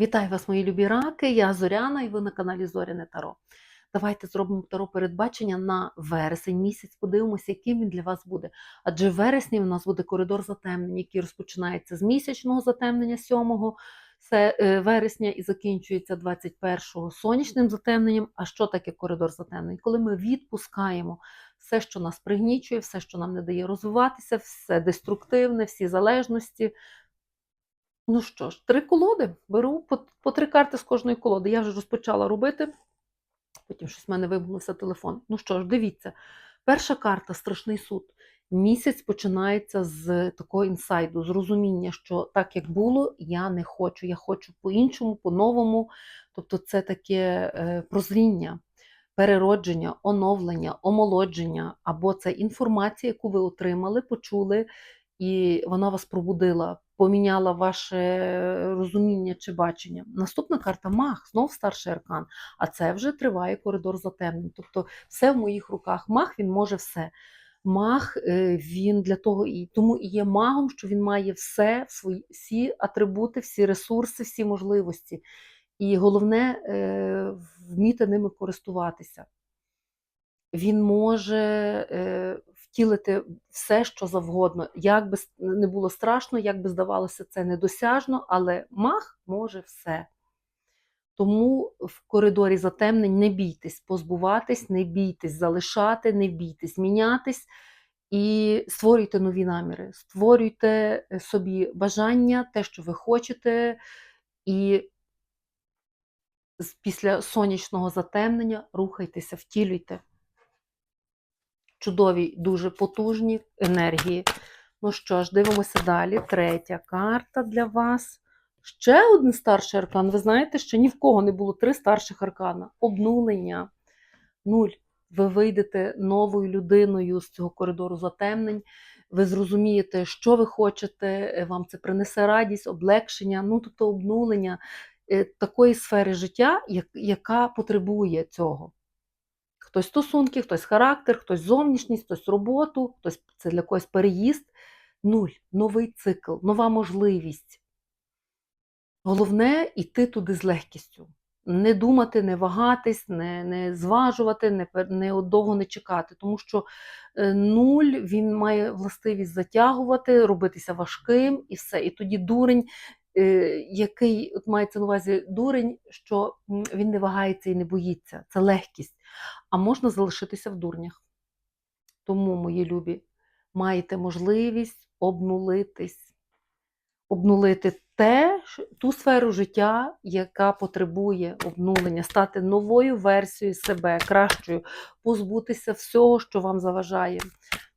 Вітаю вас, мої любі раки! Я Зоряна і ви на каналі Зоряне Таро. Давайте зробимо таро передбачення на вересень місяць. Подивимося, яким він для вас буде. Адже в вересні у нас буде коридор затемнень, який розпочинається з місячного затемнення 7 е, вересня і закінчується 21-го сонячним затемненням. А що таке коридор затемнень? Коли ми відпускаємо все, що нас пригнічує, все, що нам не дає розвиватися, все деструктивне, всі залежності. Ну що ж, три колоди. Беру по, по три карти з кожної колоди. Я вже розпочала робити. Потім щось в мене вимкнувся телефон. Ну що ж, дивіться. Перша карта страшний суд. Місяць починається з такого інсайду, з розуміння, що так як було, я не хочу. Я хочу по-іншому, по-новому. Тобто, це таке е, прозріння, переродження, оновлення, омолодження, або це інформація, яку ви отримали, почули, і вона вас пробудила, поміняла ваше розуміння чи бачення. Наступна карта Мах, знов старший аркан, а це вже триває коридор затемнень. Тобто все в моїх руках. Мах він може все. Мах е, він для того і тому і є магом, що він має все, свої, всі атрибути, всі ресурси, всі можливості. І головне е, вміти ними користуватися. Він може е, втілити все, що завгодно. Як би не було страшно, як би здавалося, це недосяжно, але мах може все. Тому в коридорі затемнень не бійтесь позбуватись, не бійтесь залишати, не бійтесь мінятись і створюйте нові наміри, створюйте е, собі бажання, те, що ви хочете, і після сонячного затемнення рухайтеся, втілюйте чудові, дуже потужні енергії. Ну що ж, дивимося далі. Третя карта для вас. Ще один старший аркан. Ви знаєте, що ні в кого не було три старших аркана. Обнулення. Нуль. Ви вийдете новою людиною з цього коридору затемнень. Ви зрозумієте, що ви хочете, е, вам це принесе радість, облегшення, ну тобто обнулення е, такої сфери життя, яка потребує цього. Хтось стосунки, хтось характер, хтось зовнішність, хтось роботу, хтось це для когось переїзд. Нуль, новий цикл, нова можливість. Головне йти туди з легкістю. Не думати, не вагатись, не, не зважувати, не, не довго не чекати. Тому що е, нуль він має властивість затягувати, робитися важким і все. І тоді дурень, який от мається на увазі дурень, що він не вагається і не боїться. Це легкість. А можна залишитися в дурнях. Тому, мої любі, маєте можливість обнулитись, обнулити те, ту сферу життя, яка потребує обнулення, стати новою версією себе, кращою, позбутися всього, що вам заважає.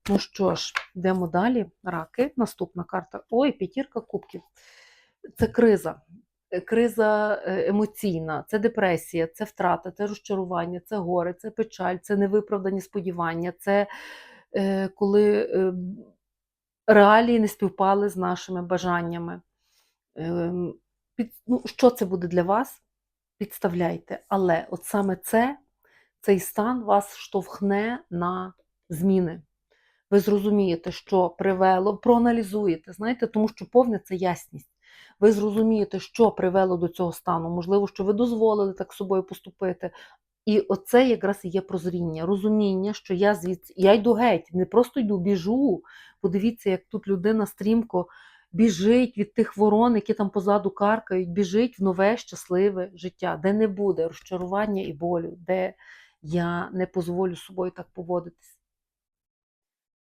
Ну що ж, йдемо далі. Раки. Наступна карта. Ой, п'ятірка кубків. Це криза. Е, Криза е, емоційна, це депресія, це втрата, це розчарування, це горе, це печаль, це невиправдані сподівання, це е, коли е, реалії не співпали з нашими бажаннями. Ем, під, ну, що це буде для вас? Підставляйте. Але от саме це, цей стан вас штовхне на зміни. Ви зрозумієте, що привело, проаналізуєте, знаєте, тому що повне це ясність. Ви зрозумієте, що привело до цього стану. Можливо, що ви дозволили так собою поступити. І оце якраз і є прозріння, розуміння, що я звідси, я йду геть, не просто йду, біжу. Подивіться, як тут людина стрімко біжить від тих ворон, які там позаду каркають, біжить в нове щасливе життя, де не буде розчарування і болю, де я не дозволю собою так поводитись.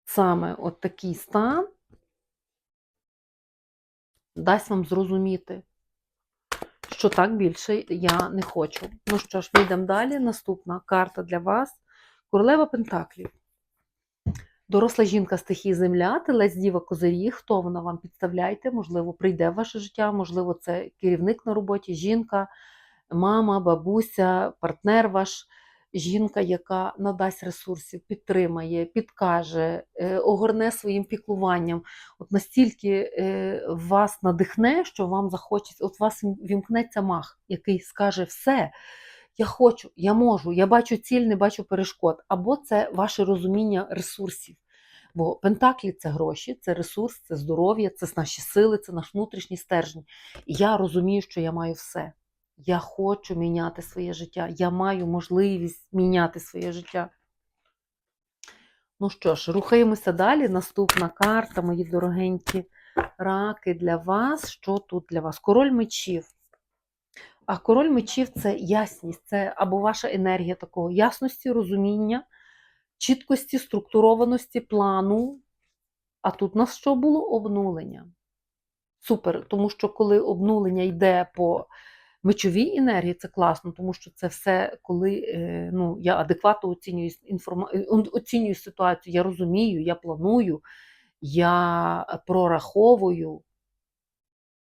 Саме от такий стан дасть вам зрозуміти, що так більше я не хочу. Ну що ж, ми йдемо далі. Наступна карта для вас королева Пентаклів. Доросла жінка стихії земля, телець діва козиріг, хто вона вам підставляйте, можливо, прийде в ваше життя, можливо, це керівник на роботі, жінка, мама, бабуся, партнер ваш, жінка, яка надасть ресурсів, підтримає, підкаже, е, огорне своїм піклуванням. От настільки е, вас надихне, що вам захочеться, от вас вімкнеться мах, який скаже все. Я хочу, я можу, я бачу ціль, не бачу перешкод. Або це ваше розуміння ресурсів. Бо пентаклі це гроші, це ресурс, це здоров'я, це наші сили, це наш внутрішній стержень. І я розумію, що я маю все. Я хочу міняти своє життя. Я маю можливість міняти своє життя. Ну що ж, рухаємося далі. Наступна карта, мої дорогенькі раки для вас. Що тут для вас? Король мечів. А король мечів це ясність, це або ваша енергія такого ясності, розуміння, чіткості, структурованості плану. А тут у нас що було? Обнулення. Супер, тому що коли обнулення йде по мечовій енергії, це класно, тому що це все, коли е, ну, я адекватно оцінюю, інформа... е, оцінюю ситуацію, я розумію, я планую, я прораховую.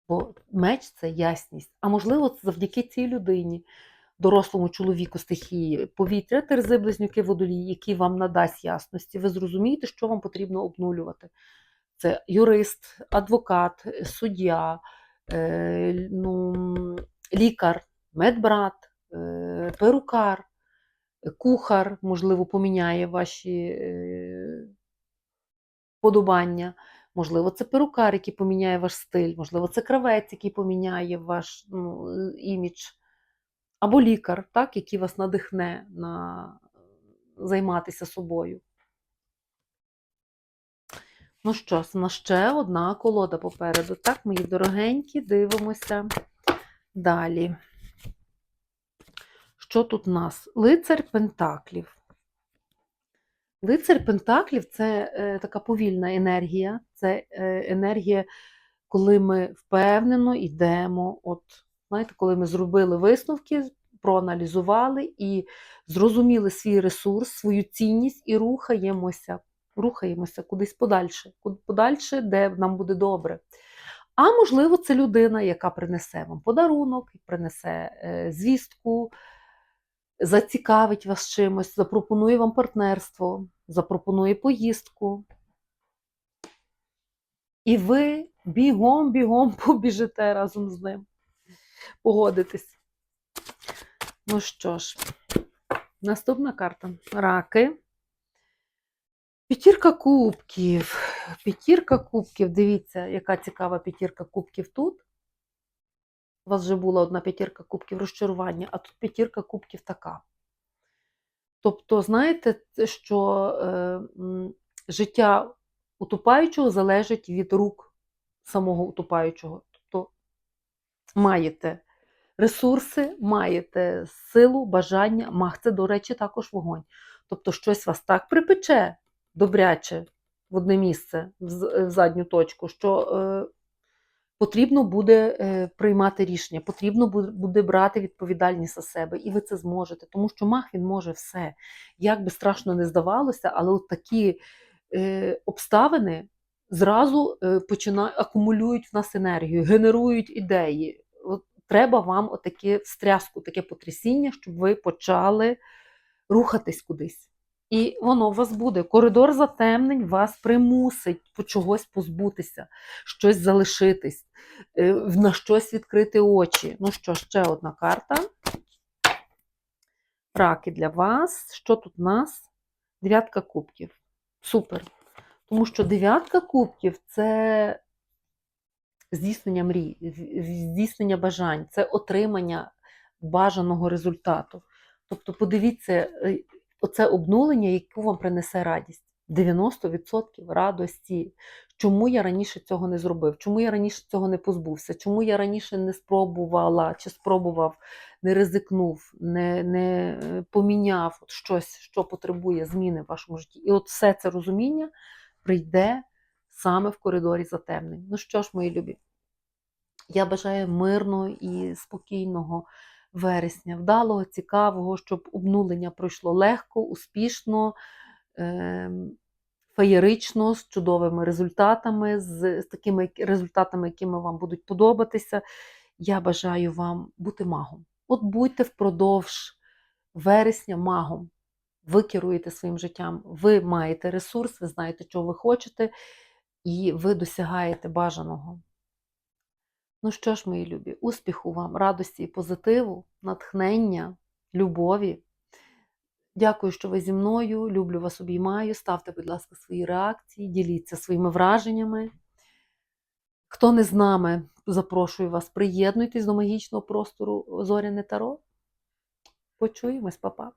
Бо меч це ясність. А можливо, це завдяки цій людині, дорослому чоловіку стихії, повітря, терзи, близнюки, водолії, який вам надасть ясності. Ви зрозумієте, що вам потрібно обнулювати. Це юрист, адвокат, суддя, е, ну, лікар, медбрат, е, перукар, кухар, можливо, поміняє ваші е, подобання. Можливо, це перукар, який поміняє ваш стиль, можливо, це кравець, який поміняє ваш ну, імідж, або лікар, так, який вас надихне на займатися собою. Ну що ж, на ще одна колода попереду. Так, мої дорогенькі, дивимося далі. Що тут у нас? Лицар Пентаклів. Лицар Пентаклів це е, така повільна енергія, це е, енергія, коли ми впевнено йдемо. От, знаєте, коли ми зробили висновки, проаналізували і зрозуміли свій ресурс, свою цінність і рухаємося, рухаємося кудись подальше, подальше, де нам буде добре. А можливо, це людина, яка принесе вам подарунок, принесе е, звістку, зацікавить вас чимось, запропонує вам партнерство, запропонує поїздку. І ви бігом-бігом побіжите разом з ним. Погодитесь. Ну що ж, наступна карта. Раки. П'ятірка кубків. П'ятірка кубків. Дивіться, яка цікава п'ятірка кубків тут. У вас вже була одна п'ятірка кубків розчарування, а тут п'ятірка кубків така. Тобто, знаєте, що е, життя утопаючого залежить від рук самого утопаючого. Тобто маєте ресурси, маєте силу, бажання, мах це, до речі, також вогонь. Тобто, щось вас так припече добряче в одне місце, в задню точку, що е, потрібно буде е, приймати рішення, потрібно буде брати відповідальність за себе, і ви це зможете, тому що мах він може все. Як би страшно не здавалося, але от такі е, обставини зразу е, починають акумулюють в нас енергію, генерують ідеї. От треба вам отаке встряску, таке потрясіння, щоб ви почали рухатись кудись. І воно у вас буде. Коридор затемнень вас примусить по чогось позбутися, щось залишитись, е, на щось відкрити очі. Ну що, ще одна карта. Раки для вас. Що тут у нас? Дев'ятка кубків. Супер. Тому що дев'ятка кубків це здійснення мрій, здійснення бажань, це отримання бажаного результату. Тобто, подивіться, е, оце обнулення, яку вам принесе радість. 90% радості. Чому я раніше цього не зробив? Чому я раніше цього не позбувся? Чому я раніше не спробувала чи спробував, не ризикнув, не, не е, поміняв от щось, що потребує зміни в вашому житті? І от все це розуміння прийде саме в коридорі затемнень. Ну що ж, мої любі, я бажаю мирного і спокійного вересня, вдалого, цікавого, щоб обнулення пройшло легко, успішно, ем, феєрично, з чудовими результатами, з, з такими результатами, якими вам будуть подобатися. Я бажаю вам бути магом. От будьте впродовж вересня магом. Ви керуєте своїм життям, ви маєте ресурс, ви знаєте, чого ви хочете, і ви досягаєте бажаного. Ну що ж, мої любі, успіху вам, радості і позитиву, натхнення, любові. Дякую, що ви зі мною. Люблю вас, обіймаю. Ставте, будь ласка, свої реакції, діліться своїми враженнями. Хто не з нами, запрошую вас, приєднуйтесь до магічного простору Зоряне Таро. Почуємось, па-па.